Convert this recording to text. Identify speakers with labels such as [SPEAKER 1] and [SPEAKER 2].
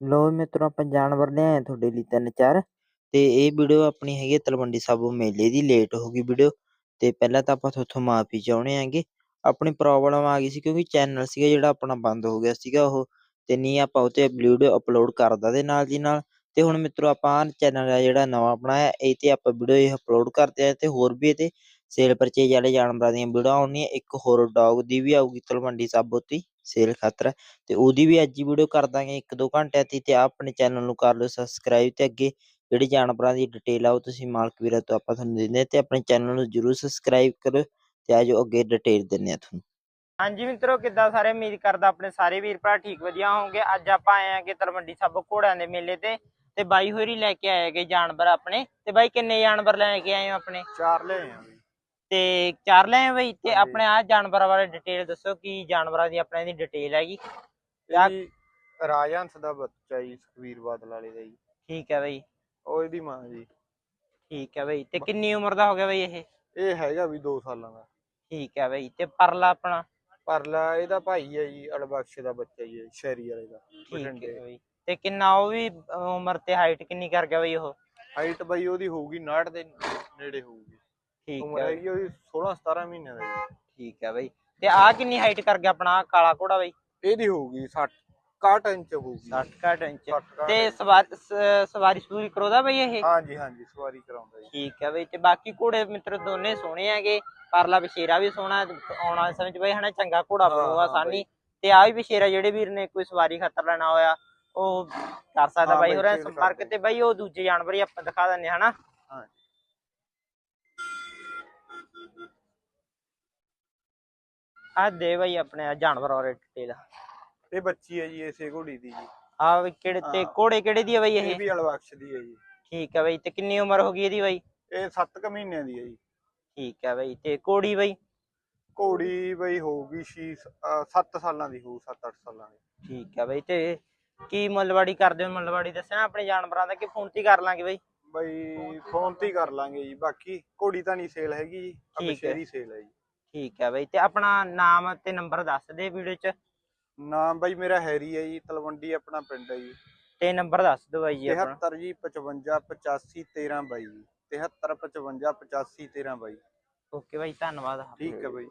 [SPEAKER 1] ਲੋ ਮਿੱਤਰੋ, ਆਪਾਂ ਜਾਨਵਰ ਲਿਆਏ ਆ ਤੁਹਾਡੇ ਲਈ ਤਿੰਨ ਚਾਰ। ਤੇ ਇਹ ਵੀਡੀਓ ਆਪਣੀ ਹੈਗੀ ਤਲਵੰਡੀ ਸਾਬੋ ਮੇਲੇ ਦੀ ਲੇਟ ਹੋ ਗਈ ਵੀਡੀਓ। ਤੇ ਪਹਿਲਾਂ ਤਾਂ ਆਪਾਂ ਤੁਹਾਥੋਂ ਮਾਫੀ ਚਾਹੁੰਦੇ ਆਂਗੇ। ਆਪਣੀ ਪ੍ਰੋਬਲਮ ਆ ਗਈ ਸੀ ਕਿਉਂਕਿ ਚੈਨਲ ਸੀਗਾ ਜਿਹੜਾ ਆਪਣਾ ਬੰਦ ਹੋ ਗਿਆ ਸੀਗਾ ਉਹ। ਤੇ ਨਹੀਂ ਆਪਾਂ ਉਤੇ ਵੀਡੀਓ ਅਪਲੋਡ ਕਰਦਾ ਦੇ ਨਾਲ ਦੀ ਨਾਲ। ਤੇ ਹੁਣ ਮਿੱਤਰੋ, ਆਪਾਂ ਚੈਨਲ ਆ ਜਿਹੜਾ ਨਵਾਂ ਬਣਾਇਆ, ਇਹ ਤੇ ਆਪਾਂ ਵੀਡੀਓ ਇਹ ਅਪਲੋਡ ਕਰਦੇ ਆ ਤੇ ਹੋਰ ਵੀ ਇਹ ਤੇ ਸੇਲ ਪਰਚੇਜ ਵਾਲੇ ਜਾਨਵਰਾਂ ਦੀਆਂ ਵੀਡੀਓ ਆਉਣੀਆਂ। ਇੱਕ ਹੋਰ ਡੌਗ ਦੀ ਵੀ ਆਊਗੀ ਤਲਵੰਡੀ ਸਾਬੋ ਤੇ ਸੇਲ ਖਾਤਰ ਤੇ ਉਹਦੀ ਵੀ ਅੱਜ ਹੀ ਵੀਡੀਓ ਕਰ ਦਾਂਗੇ ਇੱਕ ਦੋ ਘੰਟਿਆਂ ਦੀ ਤੇ ਆਹ ਆਪਣੇ ਚੈਨਲ ਨੂੰ ਕਰ ਲਿਓ ਸਬਸਕ੍ਰਾਈਬ ਤੇ ਅੱਗੇ ਜਿਹੜੀ ਜਾਨਵਰਾਂ ਦੀ ਡਿਟੇਲ ਆ ਉਹ ਤੁਸੀਂ ਮਾਲਕ ਵੀਰਾਂ ਤੋਂ ਆਪਾਂ ਤੁਹਾਨੂੰ ਦਿੰਦੇ ਹਾਂ ਤੇ ਆਪਣੇ ਚੈਨਲ ਨੂੰ ਜਰੂਰ ਸਬਸਕ੍ਰਾਈਬ ਕਰੋ ਤੇ ਆਜੋ ਅੱਗੇ ਡਿਟੇਲ ਦਿੰਦੇ ਆ ਤੁਹਾਨੂੰ।
[SPEAKER 2] ਹਾਂਜੀ ਮਿੱਤਰੋ ਕਿੱਦਾਂ ਸਾਰੇ? ਉਮੀਦ ਕਰਦਾ ਆਪਣੇ ਸਾਰੇ ਵੀਰ ਭਰਾ ਠੀਕ ਵਧੀਆ ਹੋਣਗੇ। ਅੱਜ ਆਪਾਂ ਆਏ ਆਂਗੇ ਤਲਵੰਡੀ ਸਾਬੋ ਘੋੜਿਆਂ ਦੇ ਮੇਲੇ ਤੇ ਤੇ ਬਾਈ ਹੋਰੀ ਲੈ ਕੇ ਆਏਗੇ ਜਾਨਵਰ ਆਪਣੇ। ਤੇ ਬਾਈ ਕਿੰਨੇ ਜਾਨਵਰ ਲੈ ਕੇ ਆਏ ਹੋ ਆਪਣੇ?
[SPEAKER 3] ਚਾਰ ਲੈ ਆ ਬਈ
[SPEAKER 2] ਤੇ ਚਾਰ ਲੈ ਬਾਈ ਤੇ। ਆਪਣੇ ਆ ਜਾਨਵਰਾਂ ਬਾਰੇ ਡਿਟੇਲ ਦੱਸੋ ਕੀ ਜਾਨਵਰਾਂ ਦੀ ਆਪਣੇ ਦੀ ਡਿਟੇਲ ਹੈਗੀ?
[SPEAKER 3] ਰਾਜਹੰਸ ਦਾ ਬੱਚਾ ਜੀ ਸੁਖਵੀਰ ਬਾਦਲ ਵਾਲੇ ਦਾ ਜੀ।
[SPEAKER 2] ਠੀਕ ਹੈ ਬਾਈ।
[SPEAKER 3] ਉਹ ਇਹਦੀ ਮਾਂ ਜੀ।
[SPEAKER 2] ਠੀਕ ਹੈ ਬਾਈ ਤੇ ਕਿੰਨੀ ਉਮਰ ਦਾ ਹੋ ਗਿਆ ਬਾਈ ਇਹ?
[SPEAKER 3] ਇਹ ਹੈਗਾ ਵੀ 2 ਸਾਲਾਂ ਦਾ।
[SPEAKER 2] ਠੀਕ ਹੈ ਬਾਈ ਤੇ ਪਰਲਾ ਆਪਣਾ?
[SPEAKER 3] ਪਰਲਾ ਇਹਦਾ ਭਾਈ ਹੈ ਜੀ ਅਲਬਖਸ਼ ਦਾ ਬੱਚਾ ਜੀ ਸ਼ਹਿਰੀ ਵਾਲੇ ਦਾ
[SPEAKER 2] ਠੀਕ ਹੈ
[SPEAKER 3] ਬਠਿੰਡੇ।
[SPEAKER 2] ਬਾਈ ਤੇ ਕਿੰਨਾ ਉਹ ਵੀ ਉਮਰ ਤੇ ਹਾਈਟ ਕਿੰਨੀ ਕਰ ਗਿਆ ਬਾਈ ਉਹ?
[SPEAKER 3] ਹਾਈਟ ਬਈ ਉਹਦੀ ਹੋਊਗੀ 59 ਦੇ ਨੇੜੇ ਹੋਊਗੀ।
[SPEAKER 2] ਠੀਕ
[SPEAKER 3] ਉਮਰ
[SPEAKER 2] ਹੈ
[SPEAKER 3] ਹੈਗੀ ਉਹਦੀ 16 17 ਮਹੀਨਿਆਂ ਦਾ। ਜੀ
[SPEAKER 2] ਠੀਕ ਹੈ ਬਾਈ। ਤੇ ਆ ਕਿੰਨੀ ਹਾਈਟ ਕਰ ਗਿਆ ਆਪਣਾ ਆਹ ਕਾਲਾ ਘੋੜਾ ਬਾਈ?
[SPEAKER 3] ਇਹਦੀ ਹੋਊਗੀ 60 61 ਇੰਚ ਹੋਊਗੀ।
[SPEAKER 2] 60 ਘੱਟ ਇੰਚ।
[SPEAKER 3] 60 61
[SPEAKER 2] ਤੇ ਸਵਾਰ ਸ- ਸਵਾਰੀ ਸੂਰੀ ਕਰੋਦਾ ਬਈ ਇਹ?
[SPEAKER 3] ਹਾਂਜੀ ਹਾਂਜੀ ਸਵਾਰੀ ਕਰਾਉਂਦਾ ਜੀ।
[SPEAKER 2] ਠੀਕ ਹੈ ਬਈ। ਤੇ ਬਾਕੀ ਘੋੜੇ ਮਿੱਤਰ ਦੋਨੇ ਸੋਹਣੇ ਹੈਗੇ। ਪਰਲਾ ਬਸ਼ੇਰਾ ਵੀ ਸੋਹਣਾ ਤੇ ਆਉਣ ਵਾਲੇ ਸਮੇਂ ਚ ਬਈ ਹਨਾ ਚੰਗਾ ਘੋੜਾ
[SPEAKER 3] ਹਾਂ,
[SPEAKER 2] ਬਣੂਗਾ
[SPEAKER 3] ਹਾਂ
[SPEAKER 2] ਆਸਾਨੀ। ਤੇ ਆ ਵੀ ਬਸ਼ੇਰਾ ਜਿਹੜੇ ਵੀਰ ਨੇ ਕੋਈ ਸਵਾਰੀ ਖਾਤਰ ਲੈਣਾ ਹੋਇਆ ਉਹ ਕਰ ਸਕਦਾ
[SPEAKER 3] ਹਾਂ
[SPEAKER 2] ਬਾਈ ਸੰਪਰਕ। ਤੇ ਬਈ ਉਹ ਦੂਜੇ ਜਾਨਵਰ ਹੀ ਆਪਾਂ ਦਿਖਾ ਦਿੰਨੇ ਹਨਾ।
[SPEAKER 3] ਹਾਂ
[SPEAKER 2] ਆ ਦੇ ਬਈ ਆਪਣੇ ਜਾਨਵਰ ਔਰ ਡਿਟੇਲ
[SPEAKER 3] ਇਹ ਬੱਚੀ ਹੈ ਜੀ ਇਸੇ ਘੋੜੀ ਦੀ ਜੀ।
[SPEAKER 2] ਆ ਕਿਹੜੇ ਤੇ। ਘੋੜੇ ਕਿਹੜੇ ਦੀ ਹੈ ਬਈ
[SPEAKER 3] ਇਹ?
[SPEAKER 2] ਇਹ
[SPEAKER 3] ਵੀ ਅਲਬਖਸ਼ ਦੀ ਹੈ ਜੀ।
[SPEAKER 2] ਠੀਕ ਹੈ ਬਈ ਤੇ ਕਿੰਨੀ ਉਮਰ ਹੋ ਗਈ ਇਹਦੀ ਬਈ?
[SPEAKER 3] ਇਹ 7 ਕੁ ਮਹੀਨਿਆਂ ਦੀ ਹੈ ਜੀ।
[SPEAKER 2] ਠੀਕ ਹੈ ਬਈ ਤੇ ਕੋੜੀ ਬਈ?
[SPEAKER 3] ਘੋੜੀ ਬਈ ਹੋਊਗੀ 6 7 ਸਾਲਾਂ ਦੀ ਹੋਊ 7-8 ਸਾਲਾਂ ਦੀ।
[SPEAKER 2] ਠੀਕ ਹੈ ਬਈ ਤੇ ਕੀ ਮੁੱਲਵਾੜੀ ਕਰਦੇ ਹੋ? ਮੁੱਲਵਾੜੀ ਦੱਸਣਾ ਆਪਣੇ ਜਾਨਵਰਾਂ ਦਾ ਕਿ ਫੋਨ ਤੇ ਹੀ ਕਰ ਲਾਂਗੇ ਬਈ?
[SPEAKER 3] ਬਈ ਫੋਨ ਤੇ ਹੀ ਕਰ ਲਾਂਗੇ ਜੀ ਬਾਕੀ ਘੋੜੀ ਤਾਂ ਨਹੀਂ ਸੇਲ ਹੈਗੀ ਜੀ
[SPEAKER 2] ਠੀਕ ਹੈ।
[SPEAKER 3] ਸੇਲ ਹੈ ਜੀ।
[SPEAKER 2] ਠੀਕ ਹੈ ਬਈ ਤੇ ਆਪਣਾ ਨਾਮ ਤੇ ਨੰਬਰ ਦੱਸ ਦੇ ਵੀਡੀਓ 'ਚ।
[SPEAKER 3] ਨਾਮ ਬਈ ਮੇਰਾ ਹੈਰੀ ਹੈ ਜੀ ਤਲਵੰਡੀ ਆਪਣਾ ਪਿੰਡ ਹੈ ਜੀ।
[SPEAKER 2] ਤੇ ਨੰਬਰ ਦੱਸ ਦਿਓ ਬਾਈ ਜੀ ਆਪਣਾ।
[SPEAKER 3] 73 ਜੀ 55 85 13 ਬਾਈ ਜੀ। 73 55 85 13 ਬਾਈ
[SPEAKER 2] ਓਕੇ ਬਾਈ ਧੰਨਵਾਦ।
[SPEAKER 3] ਠੀਕ ਹੈ ਬਾਈ।